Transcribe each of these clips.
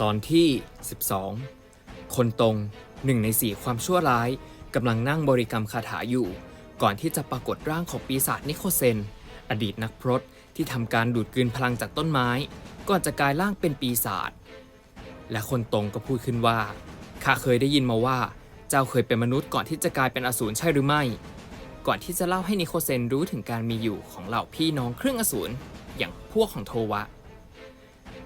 ตอนที่ 12 คนตรงหนึ่งในสี่ความชั่วร้ายกำลังนั่งบริกรรมคาถาอยู่ ก่อนที่จะปรากฏร่างของปีศาจนิโคเซน อดีตนักพรตที่ทำการดูดกลืนพลังจากต้นไม้ ก่อนจะกลายร่างเป็นปีศาจและคนตรงก็พูดขึ้นว่าข้าเคยได้ยินมาว่า เจ้าเคยเป็นมนุษย์ก่อนที่จะกลายเป็นอสูรใช่หรือไม่ ก่อนที่จะเล่าให้นิโคเซนรู้ถึงการมีอยู่ของเหล่าพี่น้องเครื่องอสูรอย่างพวกของโทวะ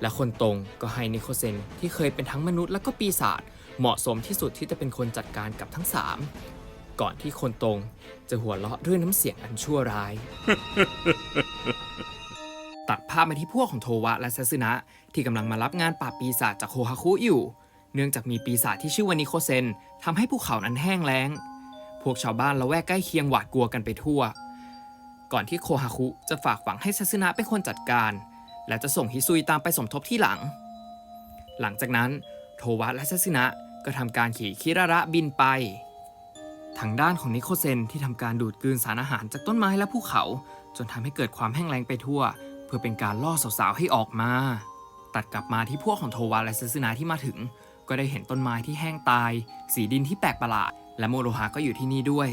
และคนตรงก็ให้นิโคเซนที่เคยเป็นทั้งมนุษย์และก็ปีศาจเหมาะสมที่สุดที่จะเป็นคนจัดการกับทั้งสามก่อนที่คนตรงจะหัวเราะด้วยน้ำเสียงอันชั่วร้าย ตัดภาพมาที่พวกของโทวะและซาสึนะ ที่กำลังมารับงานปราบปีศาจจากโคฮาคุอยู่ เนื่องจากมีปีศาจที่ชื่อว่านิโคเซนทำให้ภูเขานั้นแห้งแล้ง พวกชาวบ้านละแวกใกล้เคียงหวาดกลัวกันไปทั่ว ก่อนที่โคฮาคุจะฝากฝังให้ซาสึนะเป็นคนจัดการ และจะส่งฮิซุยตามไปสมทบที่หลัง หลังจากนั้นโทวะและซาสึนะก็ทำการขี่คิระระบินไป ทางด้านของนิโคเซนที่ทำการดูดกลืนสารอาหารจากต้นไม้และภูเขา จนทำให้เกิดความแห้งแล้งไปทั่ว เพื่อเป็นการล่อสาวๆให้ออกมา ตัดกลับมาที่พวกของโทวะและซาสึนะที่มาถึง ก็ได้เห็นต้นไม้ที่แห้งตาย สีดินที่แปลกประหลาด และโมโรฮะก็อยู่ที่นี่ด้วย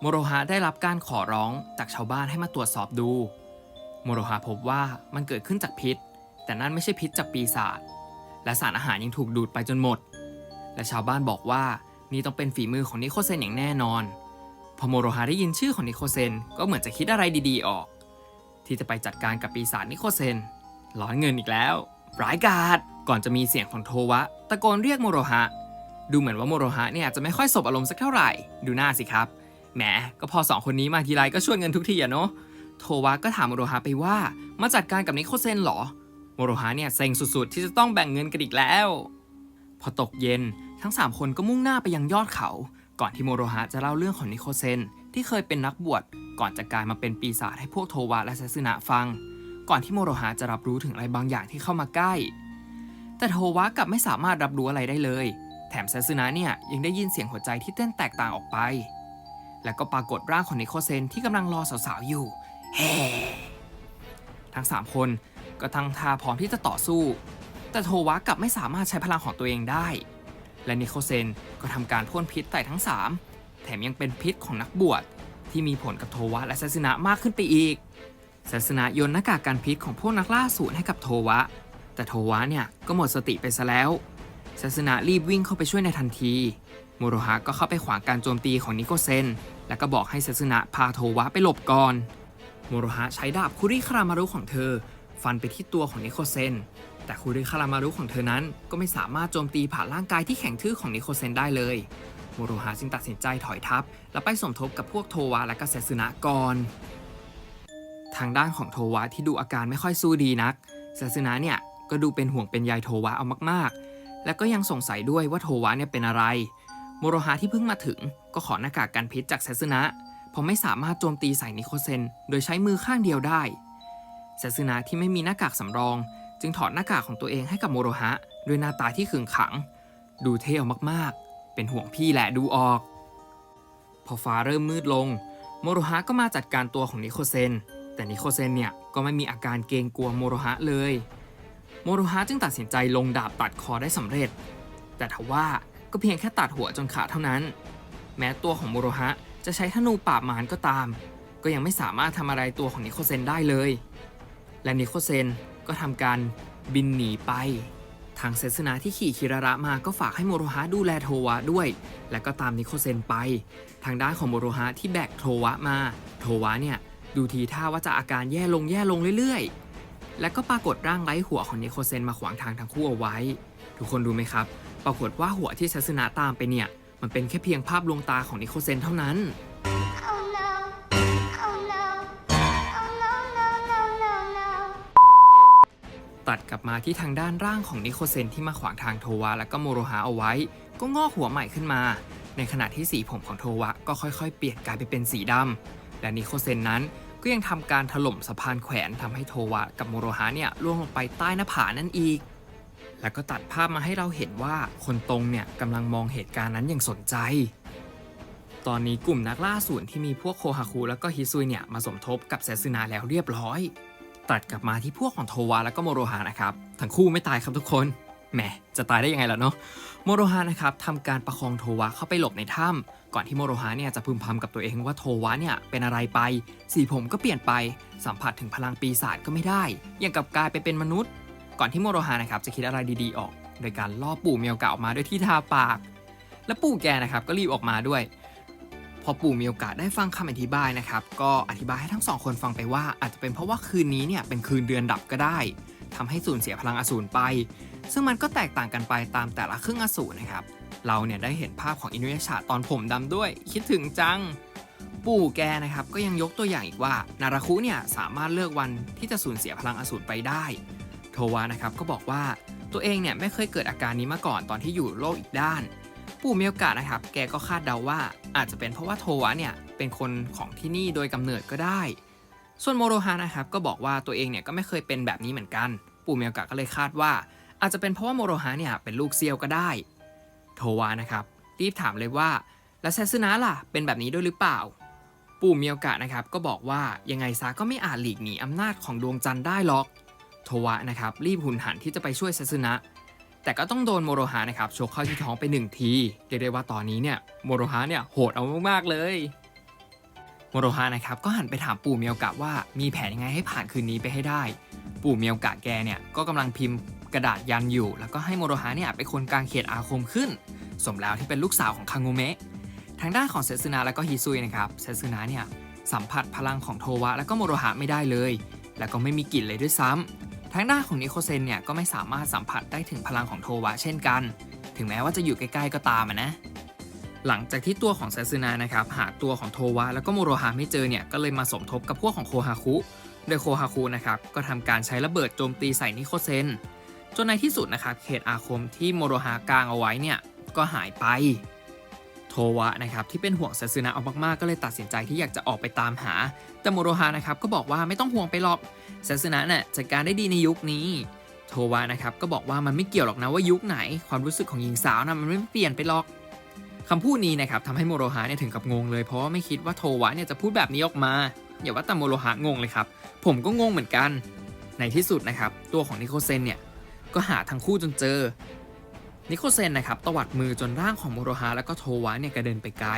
โมโรฮะได้รับการขอร้องจากชาวบ้านให้มาตรวจสอบดู โมโรฮะพบว่ามันเกิดขึ้นจากพิษ แต่นั่นไม่ใช่พิษจากปีศาจและสารอาหารยังถูกดูดไปจนหมด และชาวบ้านบอกว่านี่ต้องเป็นฝีมือของนิโคเซนอย่างแน่นอน พอโมโรฮะได้ยินชื่อของนิโคเซนก็เหมือนจะคิดอะไรดีๆออก ที่จะไปจัดการกับปีศาจนิโคเซนร้อนเงินอีกแล้วร้ายกาจก่อนจะมีเสียงของโทวะ ตะโกนเรียกโมโรฮะ ดูเหมือนว่าโมโรฮะเนี่ยจะไม่ค่อยสบอารมณ์สักเท่าไหร่ ดูหน้าสิครับ แหม ก็พอสองคนนี้มาทีไรก็ช่วยเงินทุกทีอะเนาะ โทวะก็ถามโมโรฮะไปว่า มาจัดการกับนิโคเซนเหรอ โมโรฮะเนี่ยเซ็งสุดๆ ที่จะต้องแบ่งเงินกันอีกแล้ว พอตกเย็นทั้ง 3 คนก็มุ่งหน้าไปยังยอดเขา ก่อนที่โมโรฮะจะเล่าเรื่องของนิโคเซนที่เคยเป็นนักบวชก่อนจะกลายมาเป็นปีศาจให้พวกโทวะและซาสึนะฟัง ก่อนที่โมโรฮะจะรับรู้ถึงอะไรบางอย่างที่เข้ามาใกล้ แต่โทวะกลับไม่สามารถรับรู้อะไรได้เลย แถมซาสึนะเนี่ยยังได้ยินเสียงหัวใจที่เต้นแตกต่างออกไป แล้วก็ปรากฏร่างของนิโคเซนที่กำลังรอสาวๆอยู่ เฮ้ทั้ง3คนก็ตั้งท่าพร้อมที่จะต่อสู้ แต่โทวะกลับไม่สามารถใช้พลังของตัวเองได้ และนิโคเซนก็ทำการพ่นพิษใส่ทั้ง3แถมยังเป็นพิษของนักบวชที่มีผลกับโทวะและซาสนะมากขึ้นไปอีกซาสึนะโยนหน้ากากกันพิษของพวกนักล่าสูตรให้กับโทวะ แต่โทวะเนี่ยก็หมดสติไปซะแล้วซาสึนะรีบวิ่งเข้าไปช่วยในทันทีโมโรฮะก็เข้าไปขวางการโจมตีของนิโคเซน แล้วก็บอกให้ซาสึนะพาโทวะไปหลบก่อน โมโรฮะใช้ดาบคุริคารามารุของเธอ ฟันไปที่ตัวของนิโคเซน แต่คุริคารามารุของเธอนั้นก็ไม่สามารถโจมตีผ่านร่างกายที่แข็งทื่อของนิโคเซนได้เลย โมโรฮะจึงตัดสินใจถอยทัพ แล้วไปสมทบกับพวกโทวะและกเซซึนะก่อน ทางด้านของโทวะที่ดูอาการไม่ค่อยสู้ดีนักเซซึนะเนี่ยก็ดูเป็นห่วงเป็นใยโทวะเอามากๆ และก็ยังสงสัยด้วยว่าโทวะเนี่ยเป็นอะไร โมโรฮะที่เพิ่งมาถึงก็ขอหน้ากากกันพิษจากเซซึนะ เพราะไม่สามารถโจมตีใส่นิโคเซน โดยใช้มือข้างเดียวได้เซซึนะที่ไม่มีหน้ากากสำรอง จึงถอดหน้ากากของตัวเองให้กับโมโรฮะด้วยหน้าตาที่ขึงขัง ดูเท่มากๆ เป็นห่วงพี่แหละดูออก พอฟ้าเริ่มมืดลง โมโรฮะก็มาจัดการตัวของนิโคเซน แต่นิโคเซนเนี่ยก็ไม่มีอาการเกรงกลัวโมโรฮะเลย โมโรฮะจึงตัดสินใจลงดาบตัดคอได้สำเร็จ แต่ทว่าก็เพียงแค่ตัดหัวจนขาดเท่านั้น แม้ตัวของโมโรฮะ จะใช้ธนูปราบมารก็ตาม ก็ยังไม่สามารถทำอะไรตัวของนิโคเซนได้เลย และนิโคเซนก็ทำการบินหนีไป ทางเซซึนะที่ขี่คิระระมาก็ฝากให้โมโรฮะดูแลโทวะด้วย และก็ตามนิโคเซนไป ทางด้านของโมโรฮะที่แบกโทวะมา โทวะเนี่ยดูทีท่าว่าจะอาการแย่ลงแย่ลงเรื่อยๆ และก็ปรากฏร่างไร้หัวของนิโคเซนมาขวางทางทั้งคู่เอาไว้ ทุกคนดูไหมครับ ปรากฏว่าหัวที่เซซึนะตามไปเนี่ย มันเป็นแค่เพียงภาพลวงตาของนิโคเซนเท่านั้น Oh no. Oh no. Oh no, no, no, no, no. ตัดกลับมาที่ทางด้านร่างของนิโคเซนที่มาขวางทางโทวะและก็โมโรฮะเอาไว้ ก็งอกหัวใหม่ขึ้นมา ในขณะที่สีผมของโทวะก็ค่อยๆ เปลี่ยนกลายไปเป็นสีดำและนิโคเซนนั้นก็ยังทำการถล่มสะพานแขวนทำให้โทวะกับโมโรฮะเนี่ยล่วงลงไปใต้หน้าผานั่นอีก แล้วก็ตัดภาพมาให้เราเห็นว่าคนตรงเนี่ยกำลังมองเหตุการณ์นั้นอย่างสนใจ ตอนนี้กลุ่มนักล่าสูนที่มีพวกโคฮาคุแล้วก็ฮิซุยเนี่ยมาสมทบกับเซซึนะแล้วเรียบร้อย ตัดกลับมาที่พวกของโทวะแล้วก็โมโรฮะนะครับ ทั้งคู่ไม่ตายครับทุกคนแหมจะตายได้ยังไงล่ะเนาะโมโรฮะนะครับทำการประคองโทวะเข้าไปหลบในถ้ำก่อนที่โมโรฮะเนี่ยจะพึมพำกับตัวเองว่าโทวะเนี่ยเป็นอะไรไป สีผมก็เปลี่ยนไป สัมผัสถึงพลังปีศาจก็ไม่ได้ อยังกับกลายไปเป็นมนุษย์ ก่อนที่โมโรฮะนะครับจะคิดอะไรดีๆออก โดยการล่อปู่เมียวกะออกมาด้วยที่ทาปาก และปู่แกนะครับก็รีบออกมาด้วย พอปู่มีโอกาสได้ฟังคำอธิบายนะครับ ก็อธิบายให้ทั้งสองคนฟังไปว่า อาจจะเป็นเพราะว่าคืนนี้เนี่ยเป็นคืนเดือนดับก็ได้ทำให้สูญเสียพลังอสูรไป ซึ่งมันก็แตกต่างกันไปตามแต่ละครึ่งอสูรนะครับ เราเนี่ยได้เห็นภาพของอินุยชาตอนผมดำด้วย คิดถึงจังปู่แกนะครับก็ยังยกตัวอย่างอีกว่า นาราคุเนี่ยสามารถเลือกวันที่จะสูญเสียพลังอสูรไปได้ ทวานะครับก็บอกว่าตัวเองเนี่ยไม่เคยเกิดอาการนี้มาก่อนตอนที่อยู่โลกอีกด้าน ปู่มีโอกาสนะครับ แกก็คาดเดาว่าอาจจะเป็นเพราะว่าโทวะเนี่ยเป็นคนของที่นี่โดยกำเนิดก็ได้ ส่วนโมโรฮานะครับก็บอกว่าตัวเองเนี่ยก็ไม่เคยเป็นแบบนี้เหมือนกัน ปู่มีโอกาสก็เลยคาดว่า อาจจะเป็นเพราะว่าโมโรฮาเนี่ยเป็นลูกเซียวก็ได้ โทวะนะครับรีบถามเลยว่า แล้วเซซึนะล่ะ เป็นแบบนี้ด้วยหรือเปล่า ปู่มีโอกาสนะครับก็บอกว่ายังไงซะก็ไม่อาจหลีกหนีอำนาจของดวงจันทร์ได้หรอก โทวะนะครับรีบหุนหันที่จะไปช่วยเซซึนะ แต่ก็ต้องโดนโมโรฮานะครับชกเข้าที่ท้องไปหนึ่งทีเรียกได้ว่าตอนนี้เนี่ยโมโรฮาเนี่ยโหดเอามากๆเลยโมโรฮานะครับก็หันไปถามปู่เมียวกะว่ามีแผนยังไงให้ผ่านคืนนี้ไปให้ได้ ปู่เมียวกะแกเนี่ยก็กำลังพิมพ์กระดาษยันอยู่ แล้วก็ให้โมโรฮาเนี่ยเป็นคนกลางเขตอาคมขึ้น สมแล้วที่เป็นลูกสาวของคังโงเมะทางด้านของเซซึนะและก็ฮิซุยนะครับเซซึนะเนี่ยสัมผัสพลังของโทวะและก็โมโรฮะไม่ได้เลย แล้วก็ไม่มีกลิ่นเลยด้วยซ้ำ ทางด้านของนิโคเซนเนี่ยก็ไม่สามารถสัมผัสได้ถึงพลังของโทวะเช่นกัน ถึงแม้ว่าจะอยู่ใกล้ๆก็ตามนะ หลังจากที่ตัวของเซซึนะนะครับหาตัวของโทวะแล้วก็โมโรฮะไม่เจอเนี่ยก็เลยมาสมทบกับพวกของโคฮาคุ โดยโคฮาคุนะครับก็ทำการใช้ระเบิดโจมตีใส่นิโคเซน จนในที่สุดนะครับเขตอาคมที่โมโรฮะกางเอาไว้เนี่ยก็หายไป วะนะครับที่เป็นห่วงเซซึนะเอามากๆก็เลยตัดสินใจที่อยากจะออกไปตามหา แต่โมโรฮะนะครับก็บอกว่าไม่ต้องห่วงไปหรอกเซซึนะเนี่ยจัดการได้ดีในยุคนี้ โทวะนะครับก็บอกว่ามันไม่เกี่ยวหรอกนะว่ายุคไหน ความรู้สึกของหญิงสาวนะมันไม่เปลี่ยนไปหรอกคำพูดนี้นะครับทำให้โมโรฮะเนี่ยถึงกับงงเลยเพราะว่าไม่คิดว่าโทวะเนี่ยจะพูดแบบนี้ออกมาอย่าว่าแต่โมโรฮะงงเลยครับ ผมก็งงเหมือนกัน ในที่สุดนะครับ ตัวของนิโคเซนเนี่ย ก็หาทั้งคู่จนเจอ นิโคเซนนะครับตวัดมือจนร่างของโมโรฮะแล้วก็โทวะเนี่ยกระเด็นไปไกล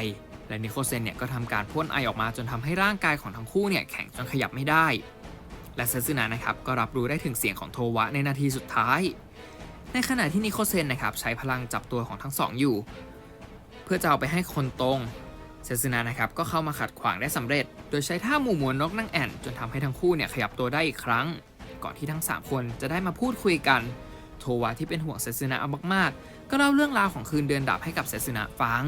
และนิโคเซนเนี่ยก็ทำการพ่นไอออกมาจนทำให้ร่างกายของทั้งคู่เนี่ยแข็งจนขยับไม่ได้ และเซซึนะนะครับก็รับรู้ได้ถึงเสียงของโทวะในนาทีสุดท้าย ในขณะที่นิโคเซนนะครับใช้พลังจับตัวของทั้งสองอยู่ เพื่อจะเอาไปให้คนตรงเซซึนะนะครับก็เข้ามาขัดขวางได้สำเร็จ โดยใช้ท่าหมู่มวลนกนั่งแอ่น จนทำให้ทั้งคู่เนี่ยขยับตัวได้อีกครั้ง ก่อนที่ทั้ง 3 คนจะได้มาพูดคุยกัน โทวะที่เป็นห่วงเซซึนะเอามากๆ ก็เล่าเรื่องราวของคืนเดือนดับให้กับเซซึนะฟัง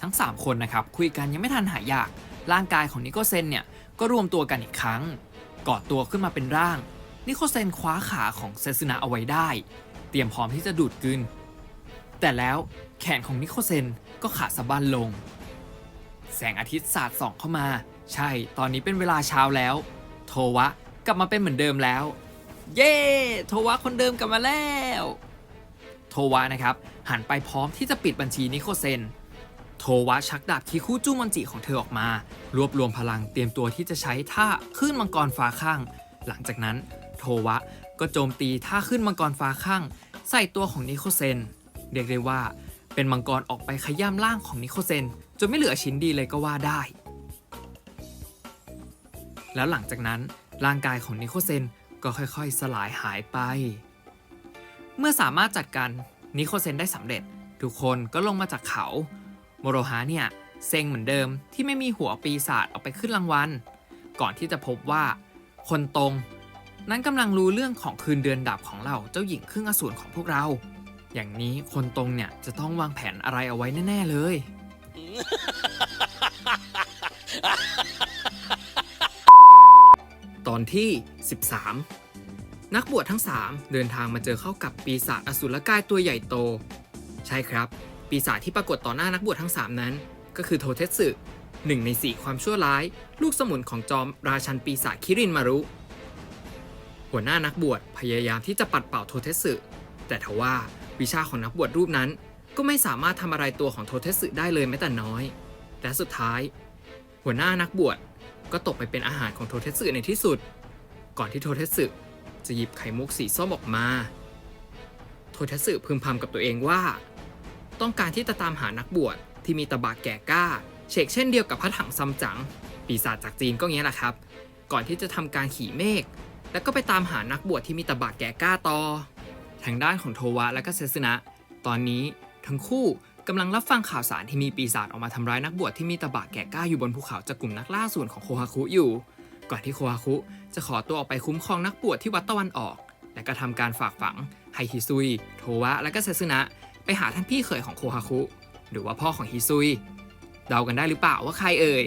ทั้ง 3 คนนะครับคุยกันยังไม่ทันหายยาก ร่างกายของนิโคเซนเนี่ยก็รวมตัวกันอีกครั้งกอดตัวขึ้นมาเป็นร่าง นิโคเซนคว้าขาของเซซึนะเอาไว้ได้ เตรียมพร้อมที่จะดูดกลืนแต่แล้วแขนของนิโคเซนก็ขาดสะบั้นลง แสงอาทิตย์สาดส่องเข้ามา ใช่ตอนนี้เป็นเวลาเช้าแล้ว โทวะกลับมาเป็นเหมือนเดิมแล้ว เย้โทวะคนเดิมกลับมาแล้ว โทวะนะครับ หันไปพร้อมที่จะปิดบัญชีนิโคเซน โทวะชักดาบคิคุจุมอนจิของเธอออกมา รวบรวมพลังเตรียมตัวที่จะใช้ท่าขึ้นมังกรฟ้าข้าง หลังจากนั้น โทวะก็โจมตีท่าขึ้นมังกรฟ้าข้าง ใส่ตัวของนิโคเซน เรียกได้ว่า เป็นมังกรออกไปขย้ำร่างของนิโคเซนจนไม่เหลือชิ้นดีเลยก็ว่าได้ แล้วหลังจากนั้นร่างกายของนิโคเซน ก็ค่อยๆ สลายหายไป เมื่อสามารถจัดการนิโคเซนได้สำเร็จ ทุกคนก็ลงมาจากเขา โมโรฮะเนี่ยเซ็งเหมือนเดิมที่ไม่มีหัวปีศาจเอาไปขึ้นรางวัล ก่อนที่จะพบว่า คนตรง นั้นกำลังรู้เรื่องของคืนเดือนดับของเราเจ้าหญิงครึ่งอสูรของพวกเรา อย่างนี้คนตรงเนี่ยจะต้องวางแผนอะไรเอาไว้แน่ ๆเลย ตอนที่ 13 นักบวชทั้ง 3 เดินทางมาเจอเข้ากับปีศาจอสูรกายตัวใหญ่โต ใช่ครับ ปีศาจที่ปรากฏต่อหน้านักบวชทั้ง 3 นั้น ก็คือโทเทสึหนึ่งในสี่ความชั่วร้าย ลูกสมุนของจอมราชันปีศาจคิรินมารุ หัวหน้านักบวชพยายามที่จะปัดเป่าโทเทสึแต่ทว่าวิชาของนักบวชรูปนั้น ก็ไม่สามารถทำอะไรตัวของโทเทสึได้เลยแม้แต่น้อย และสุดท้าย หัวหน้านักบวช ก็ตกไปเป็นอาหารของโทเทสึในที่สุด ก่อนที่โทเทสึจะหยิบไข่มุกสีส้มออกมา โทัตสึพึมพำกับตัวเองว่า ต้องการที่จะตามหานักบวชที่มีตะบะแก่กล้าเชกเช่นเดียวกับพระถังซัมจั๋งปีศาจจากจีนก็เงี้ยแหละครับ ก่อนที่จะทำการขี่เมฆแล้วก็ไปตามหานักบวชที่มีตะบะแก่กล้าต่อทางด้านของโทวะและก็เซซึนะ ตอนนี้ทั้งคู่ กำลังรับฟังข่าวสารที่มีปีศาจออกมาทำร้ายนักบวชที่มีตะบะแก่กล้าอยู่บนภูเขาจากกลุ่มนักล่าศูนของโคฮาคุอยู่ ก่อนที่โคฮาคุจะขอตัวออกไปคุ้มครองนักบวชที่วัดตะวันออก และก็ทำการฝากฝังให้ฮิซุย โทวะ และก็เซซึนะ ไปหาท่านพี่เขยของโคฮาคุ หรือว่าพ่อของฮิซุย เดากันได้หรือเปล่าว่าใครเอ่ย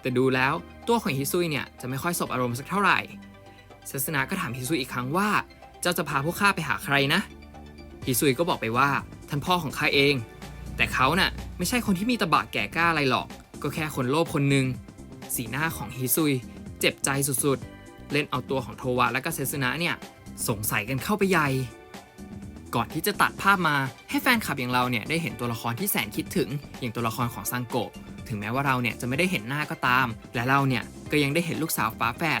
แต่ดูแล้วตัวของฮิซุยเนี่ยจะไม่ค่อยสบอารมณ์สักเท่าไหร่เซซึนะก็ถามฮิซุยอีกครั้งว่า เจ้าจะพาพวกข้าไปหาใครนะฮิซุยก็บอกไปว่าท่านพ่อของข้าเอง แต่เขาน่ะไม่ใช่คนที่มีตะบะแก่กล้าอะไรหรอก ก็แค่คนโลภคนหนึ่งสีหน้าของฮิซุย เจ็บใจสุดๆ เล่นเอาตัวของโทวะและก็เซซึนะเนี่ย สงสัยกันเข้าไปใหญ่ ก่อนที่จะตัดภาพมาให้แฟนคลับอย่างเราเนี่ยได้เห็นตัวละครที่แสนคิดถึง อย่างตัวละครของซังโกะถึงแม้ว่าเราเนี่ยจะไม่ได้เห็นหน้าก็ตาม และเราเนี่ยก็ยังได้เห็นลูกสาวฟ้าแฝด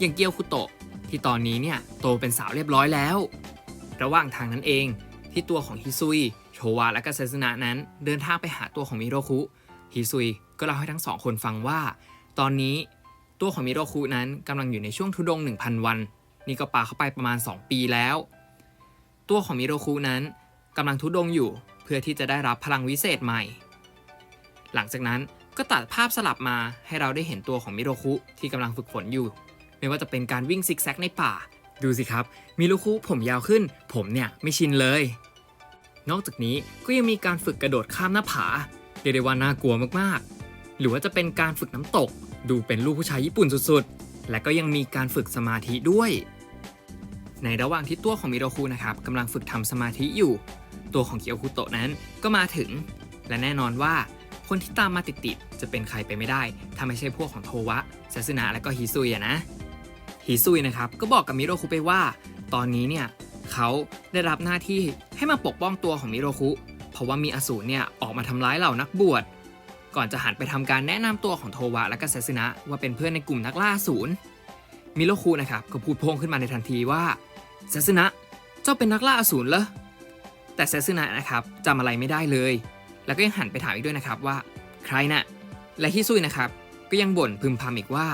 อย่างเกียวคุโตะที่ตอนนี้เนี่ยโตเป็นสาวเรียบร้อยแล้ว ระหว่างทางนั้นเองที่ตัวของฮิซุย โชวะและก็เซซึนะนั้นเดินทางไปหาตัวของมิโรคุฮิซุยก็เล่าให้ทั้งสองคนฟังว่า ตอนนี้ตัวของมิโรคุนั้นกำลังอยู่ในช่วงทุดง 1,000 วัน นี่ก็ปาเข้าไปประมาณ 2 ปีแล้ว ตัวของมิโรคุนั้นกำลังทุดงอยู่เพื่อที่จะได้รับพลังวิเศษใหม่ หลังจากนั้นก็ตัดภาพสลับมาให้เราได้เห็นตัวของมิโรคุที่กำลังฝึกฝนอยู่ ไม่ว่าจะเป็นการวิ่งซิกแซกในป่า ดูสิครับมิโรคุผมยาวขึ้น ผมเนี่ยไม่ชินเลย นอกจากนี้ก็ยังมีการฝึกกระโดดข้ามหน้าผาเรียกได้ว่าน่ากลัวมากๆ หรือว่าจะเป็นการฝึกน้ำตก ดูเป็นลูกผู้ชายญี่ปุ่นสุดๆ และก็ยังมีการฝึกสมาธิด้วย ในระหว่างที่ตัวของมิโรคุนะครับกำลังฝึกทำสมาธิอยู่ ตัวของเกียวคุโตะนั้นก็มาถึง และแน่นอนว่าคนที่ตามมาติดๆจะเป็นใครไปไม่ได้ ถ้าไม่ใช่พวกของโทวะซาสึนะและก็ฮิซุยนะฮิซุยนะครับก็บอกกับมิโรคุไปว่า ตอนนี้เนี่ย เขาได้รับหน้าที่ให้มาปกป้องตัวของมิโรคุ เพราะว่ามีอสูรเนี่ยออกมาทำร้ายเหล่านักบวช ก่อนจะหันไปทำการแนะนำตัวของโทวะและก็เซซึนะว่าเป็นเพื่อนในกลุ่มนักล่าอสูรมิโรคุนะครับก็พูดพ่งขึ้นมาในทันทีว่าเซซึนะเจ้าเป็นนักล่าอสูรเหรอ แต่เซซึนะนะครับจำอะไรไม่ได้เลย แล้วก็ยังหันไปถามอีกด้วยนะครับว่า ใครน่ะ และฮิซุยนะครับก็ยังบ่นพึมพำอีกว่า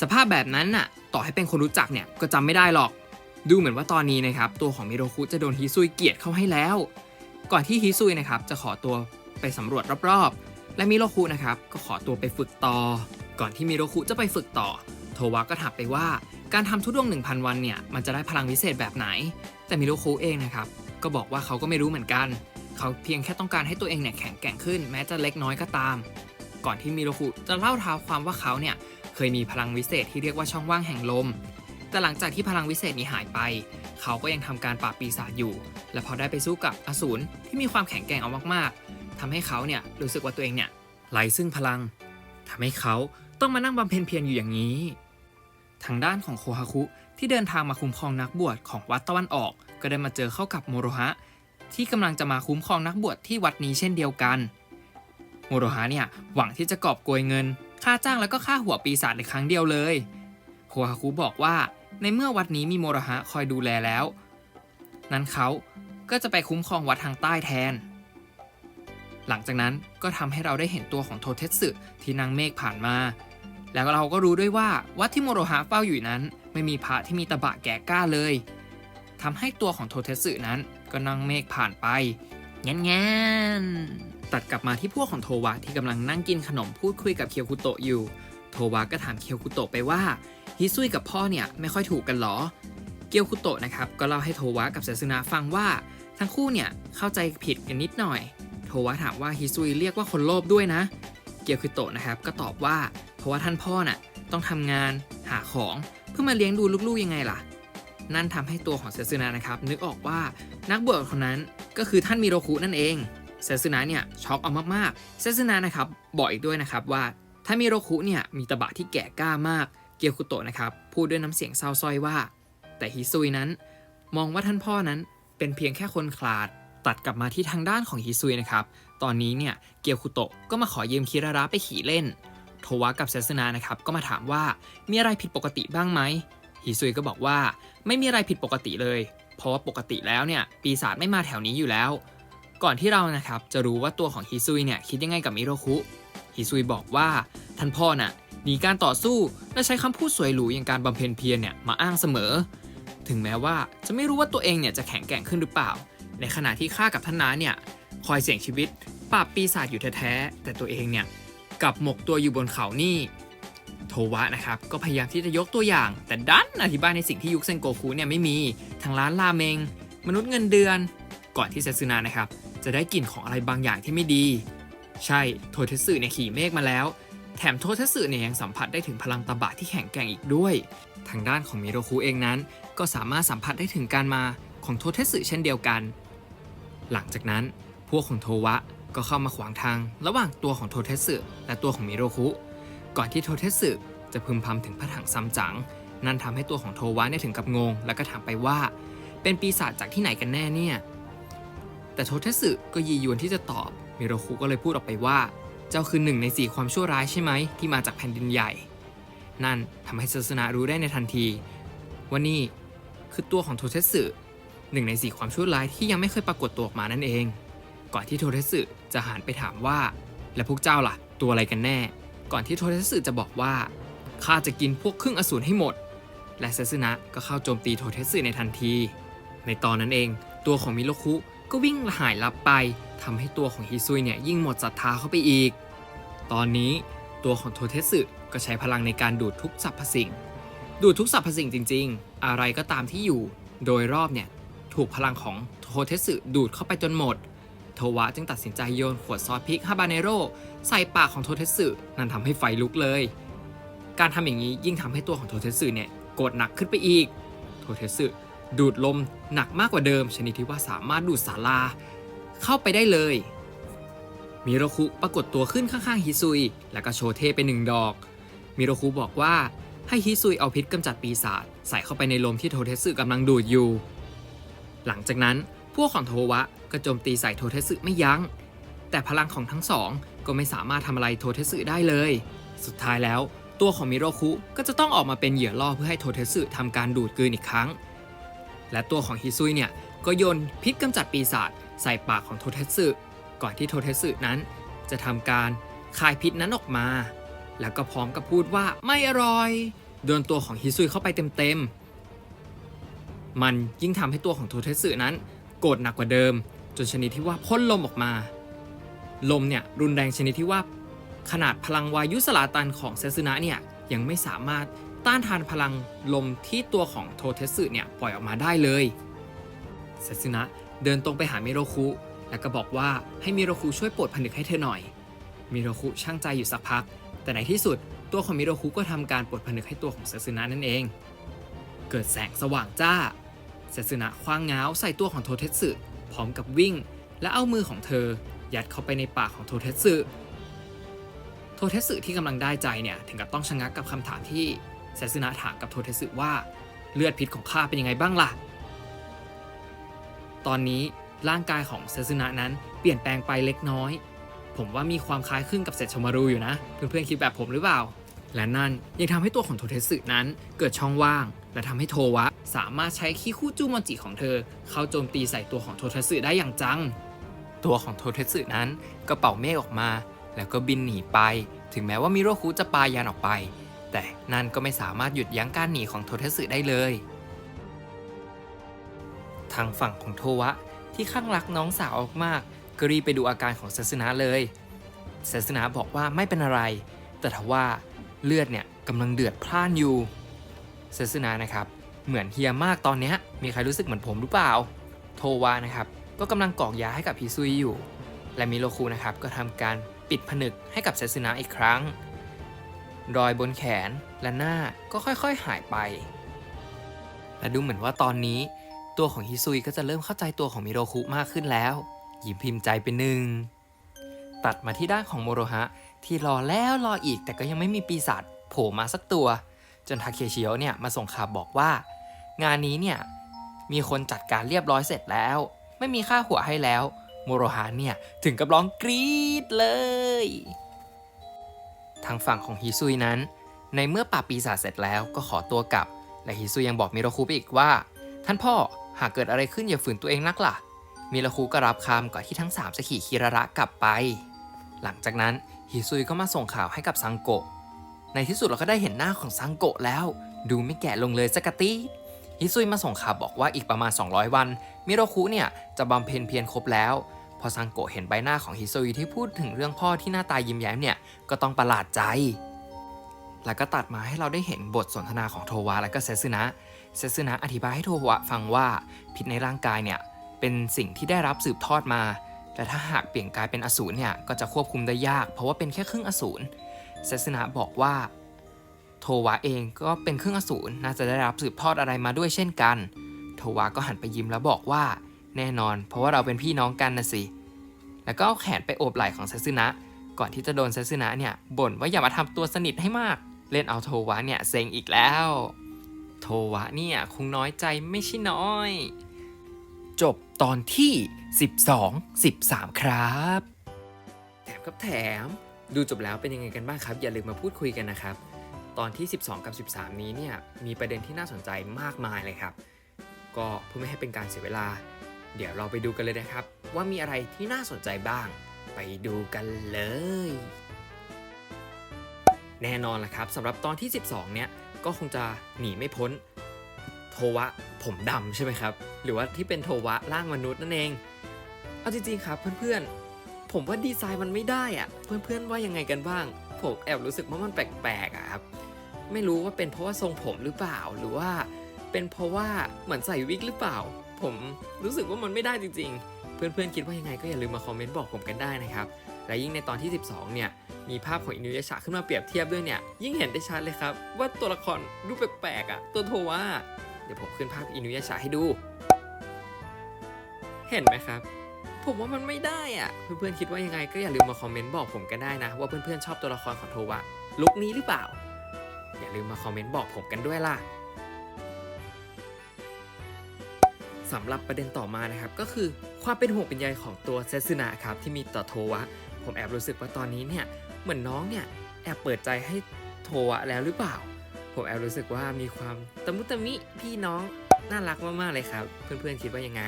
สภาพแบบนั้นน่ะต่อให้เป็นคนรู้จักเนี่ยก็จำไม่ได้หรอก ดูเหมือนว่าตอนนี้นะครับตัวของมิโรคุจะโดนฮิซุยเกลียดเข้าให้แล้ว ก่อนที่ฮิซุยนะครับจะขอตัวไปสำรวจรอบๆ และมิโรคุนะครับก็ขอตัวไปฝึกต่อ ก่อนที่มิโรคุจะไปฝึกต่อ โทวะก็ถามไปว่าการทำทุดวง1,000 วันเนี่ยมันจะได้พลังวิเศษแบบไหน แต่มิโรคุเองนะครับก็บอกว่าเขาก็ไม่รู้เหมือนกัน เขาเพียงแค่ต้องการให้ตัวเองเนี่ยแข็งแกร่งขึ้นแม้จะเล็กน้อยก็ตาม ก่อนที่มิโรคุจะเล่าท้าวความว่าเขาเนี่ยเคยมีพลังวิเศษที่เรียกว่าช่องว่างแห่งลม แต่หลังจากที่พลังวิเศษนี้หายไป เขาก็ยังทำการปราบปีศาจอยู่ และพอได้ไปสู้กับอสูรที่มีความแข็งแกร่งเอามากๆทำให้เขาเนี่ยรู้สึกว่าตัวเองเนี่ยไร้ซึ่งพลังทำให้เขาต้องมานั่งบำเพ็ญเพียรอยู่อย่างนี้ ทางด้านของโคฮาคุที่เดินทางมาคุ้มครองนักบวชของวัดตะวันออก ก็ได้มาเจอเข้ากับโมโรฮะที่กำลังจะมาคุ้มครองนักบวชที่วัดนี้เช่นเดียวกัน โมโรฮะเนี่ยหวังที่จะกอบโกยเงิน ค่าจ้างแล้วก็ค่าหัวปีศาจในครั้งเดียวเลย โคฮาคุบอกว่า ในเมื่อวัดนี้มีโมโรฮะคอยดูแลแล้ว นั้นเขาก็จะไปคุ้มครองวัดทางใต้แทน หลังจากนั้นก็ทำให้เราได้เห็นตัวของโทเทสึที่นางเมฆผ่านมา แล้วเราก็รู้ด้วยว่าวัดที่โมโรฮะเฝ้าอยู่นั้น ไม่มีพระที่มีตะบะแก่กล้าเลยทำให้ตัวของโทเทสึนั้นก็นั่งเมฆผ่านไปแง่นแง่นตัดกลับมาที่พวกของโทวะที่กำลังนั่งกินขนมพูดคุยกับเคียวคุโตะอยู่ โทวะก็ถามเคียวคุโตะไปว่า ฮิซุยกับพ่อเนี่ยไม่ค่อยถูกกันหรอ เกียวคุโตะนะครับก็เล่าให้โทวะกับเซซึนะฟังว่าทั้งคู่เนี่ยเข้าใจผิดกันนิดหน่อย โทวะถามว่าฮิซุยเรียกว่าคนโลภด้วยนะ เกียวคุโตะนะครับก็ตอบว่าเพราะว่าท่านพ่อน่ะต้องทำงานหาของเพื่อมาเลี้ยงดูลูกๆยังไงล่ะ นั่นทำให้ตัวของเซซึนะนะครับนึกออกว่านักบวชคนนั้นก็คือท่านมิโรคุนั่นเองเซซึนะเนี่ยช็อกเอามากๆเซซึนะนะครับบอกอีกด้วยนะครับว่าถ้ามิโรคุเนี่ยมีตบะที่แก่กล้ามาก เกียวคุโตะนะครับพูดด้วยน้ำเสียงเศร้าส้อยว่า แต่ฮิซุยนั้น มองว่าท่านพ่อนั้นเป็นเพียงแค่คนขลาด ตัดกลับมาที่ทางด้านของฮิซุยนะครับ ตอนนี้เนี่ยเกียวคุโตะก็มาขอยืมคิราระไปขี่เล่น โทวะกับเซซึนะนะครับก็มาถามว่ามีอะไรผิดปกติบ้างไหมฮิซุยก็บอกว่าไม่มีอะไรผิดปกติเลย เพราะว่าปกติแล้วเนี่ยปีศาจไม่มาแถวนี้อยู่แล้ว ก่อนที่เรานะครับจะรู้ว่าตัวของฮิซุยเนี่ยคิดยังไงกับมิโรคุฮิซุยบอกว่าท่านพ่อน่ะ หนีการต่อสู้และใช้คำพูดสวยหรูอย่างการบำเพ็ญเพียรเนี่ยมาอ้างเสมอ ถึงแม้ว่าจะไม่รู้ว่าตัวเองเนี่ยจะแข็งแกร่งขึ้นหรือเปล่า ในขณะที่ข้ากับท่านน้าเนี่ยคอยเสี่ยงชีวิตปราบปีศาจอยู่แท้ๆแต่ตัวเองเนี่ยกลับหมกตัวอยู่บนเขานี่โทวะนะครับก็พยายามที่จะยกตัวอย่าง แต่ดันอธิบายในสิ่งที่ยุคเซนโกคุเนี่ยไม่มีทางร้านราเมง มนุษย์เงินเดือน ก่อนที่เซซึนานะครับจะได้กลิ่นของอะไรบางอย่างที่ไม่ดี ใช่โทเทสึเนี่ยขี่เมฆมาแล้ว มโทเทสึเนี่ยยังสัมผัสได้ถึงพลังตบะที่แข็งแกร่งอีกด้วย ทางด้านของมิโรคุเองนั้น ก็สามารถสัมผัสได้ถึงการมาของโทเทสึเช่นเดียวกัน หลังจากนั้นพวกของโทวะก็เข้ามาขวางทาง ระหว่างตัวของโทเทสึและตัวของมิโรคุก่อนที่โทเทสึจะพึมพำถึงพระถังซัมจั๋งนั่นทำให้ตัวของโทวะเนี่ยถึงกับงง แล้วก็ถามไปว่า เป็นปีศาจจากที่ไหนกันแน่เนี่ย แต่โทเทสึก็ยียวนที่จะตอบมิโรคุก็เลยพูดออกไปว่า เจ้าคือหนึ่งในสี่ความชั่วร้ายใช่ไหมที่มาจากแผ่นดินใหญ่ นั่นทำให้ซาสนารู้ได้ในทันทีว่านี่คือตัวของโทเทสึหนึ่งในสี่ความชั่วร้ายที่ยังไม่เคยปรากฏตัวออกมานั่นเอง ก่อนที่โทเทสึจะหันไปถามว่า แล้วพวกเจ้าล่ะ ตัวอะไรกันแน่ ก่อนที่โทเทสึจะบอกว่าข้าจะกินพวกครึ่งอสูรให้หมด และเซซึนะก็เข้าโจมตีโทเทสึในทันที ในตอนนั้นเอง ตัวของมิโรคุ ก็วิ่งหายลับไปทำให้ตัวของฮิซุยเนี่ยยิ่งหมดศรัทธาเข้าไปอีก ตอนนี้ตัวของโทเทสึก็ใช้พลังในการดูดทุกสรรพสิ่ง ดูดทุกสรรพสิ่งจริง ๆ อะไรก็ตามที่อยู่ โดยรอบเนี่ยถูกพลังของโทเทสึดูดเข้าไปจนหมด โทวะจึงตัดสินใจโยนขวดซอสพริกฮาบาเนโรใส่ปากของโทเทสึนั่นทำให้ไฟลุกเลย การทำอย่างนี้ยิ่งทำให้ตัวของโทเทสึเนี่ยโกรธหนักขึ้นไปอีก โทเทสึ ดูดลมหนักมากกว่าเดิม ชนิดที่ว่าสามารถดูดศาลาเข้าไปได้เลย มิโรคุปรากฏตัวขึ้นข้างๆฮิซุย แล้วก็โชว์เทไปหนึ่งดอก มิโรคุบอกว่าให้ฮิซุยเอาพิษกำจัดปีศาจใส่เข้าไปในลมที่โทเทสึกำลังดูดอยู่ หลังจากนั้นพวกของโทวะก็โจมตีใส่โทเทสึไม่ยัง้ง แต่พลังของทั้งสองก็ไม่สามารถทำอะไรโทเทสึได้เลย สุดท้ายแล้วตัวของมิโรคุก็จะต้องออกมาเป็นเหยื่อล่อเพื่อให้โทเทสึทำการดูดกลืนอีกครั้ง และตัวของฮิซุยเนี่ยก็โยนพิษกำจัดปีศาจใส่ปากของโทเทสึก่อนที่โทเทสึนั้น จะทำการคายพิษนั้นออกมา แล้วก็พร้อมกับพูดว่าไม่อร่อยโดนตัวของฮิซุยเข้าไปเต็มๆ มันยิ่งทำให้ตัวของโทเทสึนั้นโกรธหนักกว่าเดิม จนชนิดที่ว่าพ่นลมออกมา ลมเนี่ยรุนแรงชนิดที่ว่า ขนาดพลังวายุสลาตันของเซซึนะเนี่ยยังไม่สามารถ ต้านทานพลังลมที่ตัวของโทเทสึเนี่ยปล่อยออกมาได้เลยเซซึนะเดินตรงไปหามิโรคุ แล้วก็บอกว่าให้มิโรคุช่วยปลดผนึกให้เธอหน่อย มิโรคุช่างใจอยู่สักพัก แต่ในที่สุดตัวของมิโรคุก็ทำการปลดผนึกให้ตัวของเซซึนะนั่นเอง เกิดแสงสว่างจ้าเซซึนะคว้างง้าวใส่ตัวของโทเทสึพร้อมกับวิ่ง และเอามือของเธอ ยัดเข้าไปในปากของโทเทสึโทเทสึที่กำลังได้ใจเนี่ยถึงกับต้องชะงักกับคำถามที่ เซซึนะถามกับโทเทสึว่าเลือดพิษของข้าเป็นยังไงบ้างล่ะ ตอนนี้ร่างกายของเซซึนะนั้นเปลี่ยนแปลงไปเล็กน้อย ผมว่ามีความคล้ายคลึงกับเซชมารูอยู่นะ เพื่อนๆคิดแบบผมหรือเปล่า และนั่นยังทำให้ตัวของโทเทสึนั้นเกิดช่องว่าง และทำให้โทวะ สามารถใช้คีคู่จูมอนจิของเธอ เข้าโจมตีใส่ตัวของโทเทสึได้อย่างจัง ตัวของโทเทสึนั้นก็เป่าเมฆออกมา แล้วก็บินหนีไป ถึงแม้ว่ามิโรคุจะปายานออกไป แต่นั่นก็ไม่สามารถหยุดยั้งการหนีของโทเทสึได้เลย ทางฝั่งของโทวะที่ข้างรักน้องสาวมากก็รีบไปดูอาการของเซซึนะเลยเซซึนะบอกว่าไม่เป็นอะไร แต่ทว่าเลือดเนี่ยกำลังเดือดพล่านอยู่เซซึนะนะครับเหมือนเฮียมากตอนนี้มีใครรู้สึกเหมือนผมหรือเปล่า โทวะนะครับก็กำลังกอกยาให้กับฮิซุยอยู่ และมิโรคุนะครับก็ทำการปิดผนึกให้กับเซซึนะอีกครั้ง รอยบนแขนและหน้าก็ค่อยๆหายไป และดูเหมือนว่าตอนนี้ ตัวของฮิซุยก็จะเริ่มเข้าใจตัวของมิโรคุมากขึ้นแล้ว ยิ้มพิมพ์ใจเป็นหนึ่ง ตัดมาที่ด้านของโมโรฮะ ที่รอแล้วรออีกแต่ก็ยังไม่มีปีศาจโผล่มาสักตัว จนทาเคชิโอเนี่ยมาส่งข่าวบอกว่า งานนี้เนี่ยมีคนจัดการเรียบร้อยเสร็จแล้ว ไม่มีค่าหัวให้แล้ว โมโรฮะเนี่ยถึงกับร้องกรี๊ดเลย ทางฝั่งของฮิซุยนั้น ในเมื่อปราบปีศาจเสร็จแล้วก็ขอตัวกลับ และฮิซุยยังบอกมิโรคุไปอีกว่า ท่านพ่อหากเกิดอะไรขึ้นอย่าฝืนตัวเองนักล่ะ มิราคุก็รับคำก่อนที่ทั้งสามจะขี่คิระระกลับไป หลังจากนั้นฮิซุยก็มาส่งข่าวให้กับซังโกะ ในที่สุดเราก็ได้เห็นหน้าของซังโกะแล้ว ดูไม่แก่ลงเลยสักตีฮิซุยมาส่งข่าวบอกว่าอีกประมาณ 200 วัน มิโรคุเนี่ยจะบำเพ็ญเพียรครบแล้ว อซังโกะเห็นใบหน้าของฮิโซุยที่พูดถึงเรื่องพ่อที่หน้าตายิ้มแย้มเนี่ยก็ต้องประหลาดใจ แล้วก็ตัดมาให้เราได้เห็นบทสนทนาของโทวะและก็เซซึนะ เซซึนะอธิบายให้โทวะฟังว่าพิษในร่างกายเนี่ยเป็นสิ่งที่ได้รับสืบทอดมา แต่ถ้าหากเปลี่ยนกายเป็นอสูรเนี่ยก็จะควบคุมได้ยาก เพราะว่าเป็นแค่ครึ่งอสูร เซซึนะบอกว่า โทวะเองก็เป็นครึ่งอสูรน่าจะได้รับสืบทอดอะไรมาด้วยเช่นกัน โทวะก็หันไปยิ้มแล้วบอกว่า แน่นอน เพราะว่าเราเป็นพี่น้องกันนะสิ แล้วก็เอาแขนไปโอบไหล่ของเซซึนะ ก่อนที่จะโดนเซซึนะเนี่ยบ่นว่าอย่ามาทำตัวสนิทให้มาก เล่นเอาโทวะเนี่ยเซ็งอีกแล้ว โทวะเนี่ยคงน้อยใจไม่ใช่น้อย จบตอนที่ 12 13 ครับ แถมครับแถม ดูจบแล้วเป็นยังไงกันบ้างครับ อย่าลืมมาพูดคุยกันนะครับ ตอนที่ 12 กับ 13 นี้เนี่ยมีประเด็นที่น่าสนใจมากมายเลยครับ ก็เพื่อไม่ให้เป็นการเสียเวลา เดี๋ยวเราไปดูกันเลยนะครับ ว่ามีอะไรที่น่าสนใจบ้าง ไปดูกันเลย แน่นอนละครับสำหรับตอนที่ 12 เนี่ยก็คงจะหนีไม่พ้น โทวะผมดำใช่ไหมครับ หรือว่าที่เป็นโทวะร่างมนุษย์นั่นเอง เอาจริงๆครับเพื่อนๆ ผมว่าดีไซน์มันไม่ได้อะเพื่อนๆว่ายังไงกันบ้าง ผมแอบรู้สึกว่ามันแปลกๆอะครับ ไม่รู้ว่าเป็นเพราะว่าทรงผมหรือเปล่า หรือว่าเป็นเพราะว่าเหมือนใส่วิกหรือเปล่า ผมรู้สึกว่ามันไม่ได้จริง ๆ เพื่อนๆคิดว่ายังไงก็อย่าลืมมาคอมเมนต์บอกผมกันได้นะครับ และยิ่งในตอนที่ 12 เนี่ย มีภาพของอินุยะชะขึ้นมาเปรียบเทียบด้วยเนี่ย ยิ่งเห็นได้ชัดเลยครับ ว่าตัวละครดูแปลกๆอะ ตัวโทวะเดี๋ยวผมขึ้นภาพอินุยะชะให้ดู เห็นไหมครับ ผมว่ามันไม่ได้อะ เพื่อนๆคิดว่ายังไงก็อย่าลืมมาคอมเมนต์บอกผมกันได้นะ ว่าเพื่อนๆชอบตัวละครของโทวะลุคนี้หรือเปล่า อย่าลืมมาคอมเมนต์บอกผมกันด้วยล่ะ สำหรับประเด็นต่อมานะครับก็คือความเป็นห่วงเป็นใยของตัวเซซึนะครับที่มีต่อโทวะ ผมแอบรู้สึกว่าตอนนี้เนี่ยเหมือนน้องเนี่ยแอบเปิดใจให้โทวะแล้วหรือเปล่า ผมแอบรู้สึกว่ามีความตะมุตะมิพี่น้องน่ารักมากๆเลยครับ เพื่อนๆคิดว่ายังไง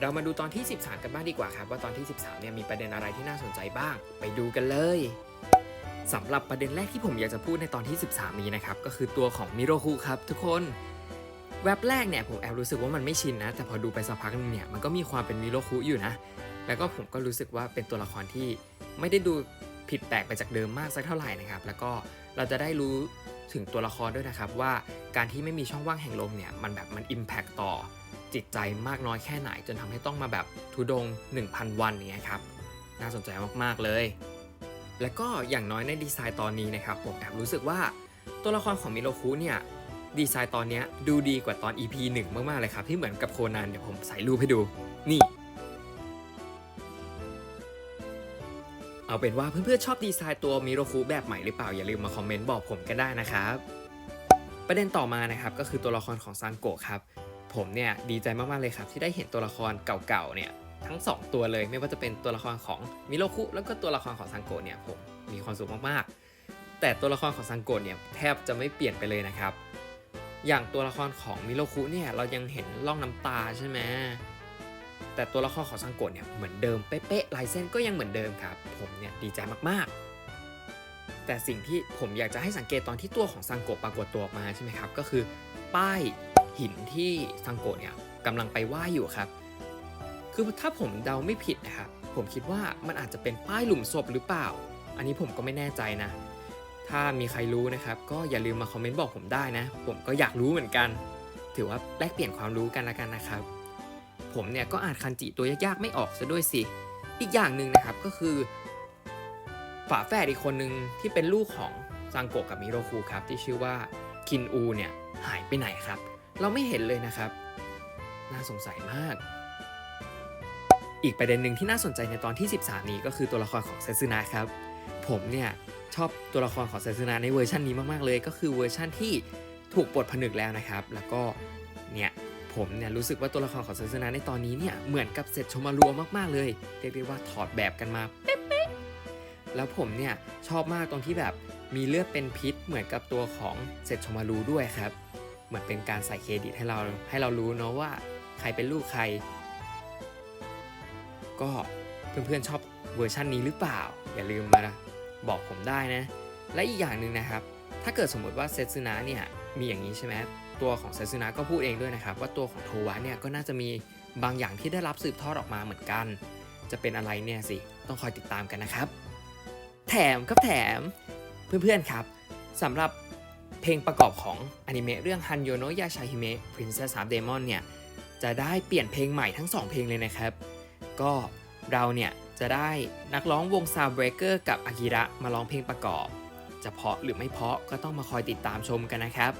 เรามาดูตอนที่ 13 กันบ้างดีกว่าครับว่าตอนที่ 13เนี่ยมีประเด็นอะไรที่น่าสนใจบ้าง ไปดูกันเลยสำหรับประเด็นแรกที่ผมอยากจะพูดในตอนที่ 13 นี้นะครับ ก็คือตัวของมิโรคุครับทุกคน แว็บแรกเนี่ยผมแอบรู้สึกว่ามันไม่ชินนะ แต่พอดูไปสักพักหนึงเนี่ยมันก็มีความเป็นมิโรคุอยู่นะ แล้วก็ผมก็รู้สึกว่าเป็นตัวละครที่ไม่ได้ดูผิดแปลกไปจากเดิมมากสักเท่าไหร่นะครับ แล้วก็เราจะได้รู้ถึงตัวละครด้วยนะครับว่าการที่ไม่มีช่องว่างแห่งลมเนี่ยมันแบบมันอิมแพคต่อจิตใจมากน้อยแค่ไหน จนทำให้ต้องมาแบบทุดง 1,000 วันอย่างเงี้ยครับน่าสนใจมากๆเลย แล้วก็อย่างน้อยในดีไซน์ตอนนี้นะครับผมแอบรู้สึกว่าตัวละครของมิโรคุเนี่ย ดีไซน์ตอนนี้ดูดีกว่าตอน EP 1 มาก ๆ เลยครับ ที่เหมือนกับโคนันเดี๋ยวผมใส่รูปให้ดู นี่ เอาเป็นว่าเพื่อนๆชอบดีไซน์ตัวมิโรคุแบบใหม่หรือเปล่า อย่าลืมมาคอมเมนต์บอกผมกันได้นะครับ ประเด็นต่อมานะครับก็คือตัวละครของซังโกะครับ ผมเนี่ยดีใจมาก ๆ เลยครับ ที่ได้เห็นตัวละครเก่าๆเนี่ยทั้ง 2 ตัวเลยไม่ว่าจะเป็นตัวละครของมิโรคุแล้วก็ตัวละครของซังโกะเนี่ยผมมีความสุขมากๆแต่ตัวละครของซังโกะเนี่ยแทบจะไม่เปลี่ยนไปเลยนะครับ อย่างตัวละครของมิโรคุเนี่ยเรายังเห็นร่องน้ำตาใช่ไหมแต่ตัวละครของซังโกะเนี่ยเหมือนเดิมเป๊ะๆลายเส้นก็ยังเหมือนเดิมครับ ผมเนี่ยดีใจมากๆ แต่สิ่งที่ผมอยากจะให้สังเกตตอนที่ตัวของซังโกะปรากฏตัวออกมาใช่ไหมครับ ก็คือ ป้ายหินที่ซังโกะเนี่ยกำลังไปไหว้อยู่ครับ คือถ้าผมเดาไม่ผิดนะครับผมคิดว่ามันอาจจะเป็นป้ายหลุมศพหรือเปล่า อันนี้ผมก็ไม่แน่ใจนะ ถ้ามีใครรู้นะครับ ก็อย่าลืมมาคอมเมนต์บอกผมได้นะ ผมก็อยากรู้เหมือนกัน ถือว่าแลกเปลี่ยนความรู้กันละกันนะครับ ผมเนี่ยก็อ่านคันจิตัวยากๆไม่ออกซะด้วยสิ อีกอย่างหนึ่งนะครับก็คือ ฝาแฝดอีกคนหนึ่งที่เป็นลูกของซังโกะกับมิโรคุครับที่ชื่อว่าคินอูเนี่ยหายไปไหนครับ เราไม่เห็นเลยนะครับ น่าสงสัยมาก อีกประเด็นหนึ่งที่น่าสนใจในตอนที่ 13 นี้ก็คือตัวละครของเซซึนะครับ ผมเนี่ย ชอบตัวละครของเซซึนะในเวอร์ชันนี้มากๆเลย ก็คือเวอร์ชันที่ถูกปลดผนึกแล้วนะครับ แล้วก็เนี่ยผมเนี่ยรู้สึกว่าตัวละครของเซซึนะในตอนนี้เนี่ยเหมือนกับเซตชมารัวมากๆเลยเรียกได้ว่าถอดแบบกันมาเป๊ะๆแล้วผมเนี่ยชอบมากตรงที่แบบมีเลือดเป็นพิษเหมือนกับตัวของเซตชมารูด้วยครับเหมือนเป็นการใส่เครดิตให้เราให้เรารู้เนาะว่าใครเป็นลูกใคร ก็เพื่อนๆชอบเวอร์ชันนี้หรือเปล่า อย่าลืมมา บอกผมได้นะ และอีกอย่างหนึ่งนะครับ ถ้าเกิดสมมติว่าเซซึนะเนี่ยมีอย่างนี้ใช่ไหมตัวของเซซึนะก็พูดเองด้วยนะครับว่าตัวของโทวะเนี่ยก็น่าจะมีบางอย่างที่ได้รับสืบทอดออกมาเหมือนกัน จะเป็นอะไรเนี่ยสิต้องคอยติดตามกันนะครับ แถมครับแถมเพื่อนๆครับสำหรับเพลงประกอบของอนิเมะเรื่อง Han Yo no Yashahime Princess of Demon เนี่ยจะได้เปลี่ยนเพลงใหม่ทั้ง 2 เพลงเลยนะครับ ก็เราเนี่ย จะได้นักร้องวง Sound Breaker กับอากิระมาร้องเพลงประกอบ จะเพาะหรือไม่เพาะก็ต้องมาคอยติดตามชมกันนะครับ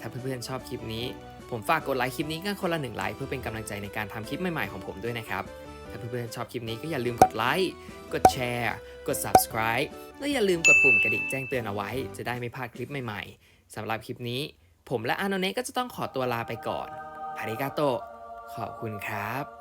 ถ้าเพื่อนๆชอบคลิปนี้ ผมฝากกดไลค์คลิปนี้กันคนละหนึ่งไลค์เพื่อเป็นกำลังใจในการทำคลิปใหม่ๆของผมด้วยนะครับ ถ้าเพื่อนๆชอบคลิปนี้ก็อย่าลืมกดไลค์ กดแชร์ กด subscribe และอย่าลืมกดปุ่มกระดิ่งแจ้งเตือนเอาไว้ จะได้ไม่พลาดคลิปใหม่ๆสำหรับคลิปนี้ ผมและอาโนเนะก็จะต้องขอตัวลาไปก่อนอาริกาโตขอบคุณครับ